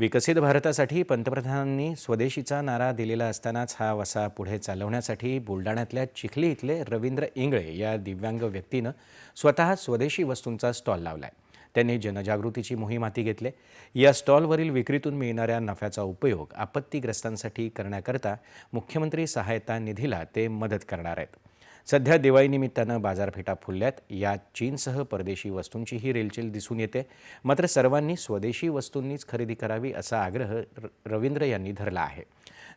विकसित भारतासाठी पंतप्रधानांनी स्वदेशीचा नारा दिलेला असतानाच हा वसा पुढे चालवण्यासाठी बुलढाण्यातल्या चिखली इथले रवींद्र इंगळे या दिव्यांग व्यक्तीनं स्वतः स्वदेशी वस्तूंचा स्टॉल लावलाय. त्यांनी जनजागृतीची मोहीम हाती घेतली. या स्टॉलवरील विक्रीतून मिळणाऱ्या नफ्याचा उपयोग आपत्तीग्रस्तांसाठी करण्याकरता मुख्यमंत्री सहायता निधीला ते मदत करणार आहेत. सध्या दिवाळीनिमित्तानं बाजारपेठा फुलल्यात. यात चीनसह परदेशी वस्तूंचीही रेलचेल दिसून येते. मात्र सर्वांनी स्वदेशी वस्तूंनीच खरेदी करावी असा आग्रह र- रवींद्र यांनी धरला आहे.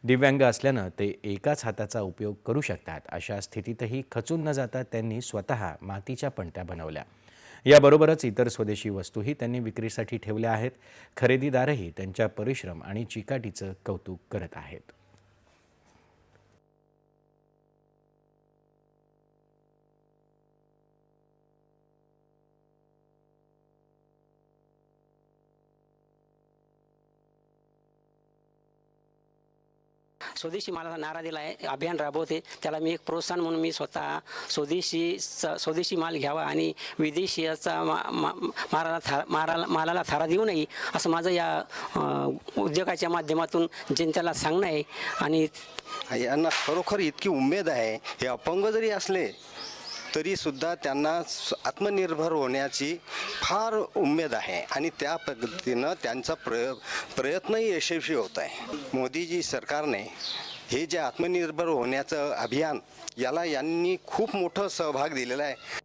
दिव्यांग असल्यानं ते एकाच हाताचा उपयोग करू शकतात. अशा स्थितीतही खचून न जाता त्यांनी स्वतः मातीच्या पणत्या बनवल्या. याबरोबरच इतर स्वदेशी वस्तूही त्यांनी विक्रीसाठी ठेवल्या आहेत. खरेदीदारही त्यांच्या परिश्रम आणि चिकाटीचं कौतुक करत आहेत. स्वदेशी मालाचा नारा दिला आहे अभियान राबवते. त्याला मी एक प्रोत्साहन म्हणून मी स्वतः स्वदेशी स्वदेशी माल घ्यावा आणि विदेशीचा मा माराला था माराला मालाला थारा देऊ नये असं माझं या उद्योगाच्या माध्यमातून जनतेला सांगणं आहे. आणि यांना खरोखर इतकी उमेद आहे हे अपंग जरी असले तरीसुद्धा त्यांना आत्मनिर्भर होण्याची फार उमेद आहे आणि त्या पद्धतीनं त्यांचा प्रय प्रयत्नही यशस्वी होत आहे. मोदीजी सरकारने हे जे आत्मनिर्भर होण्याचं अभियान याला यांनी खूप मोठं सहभाग दिलेला आहे.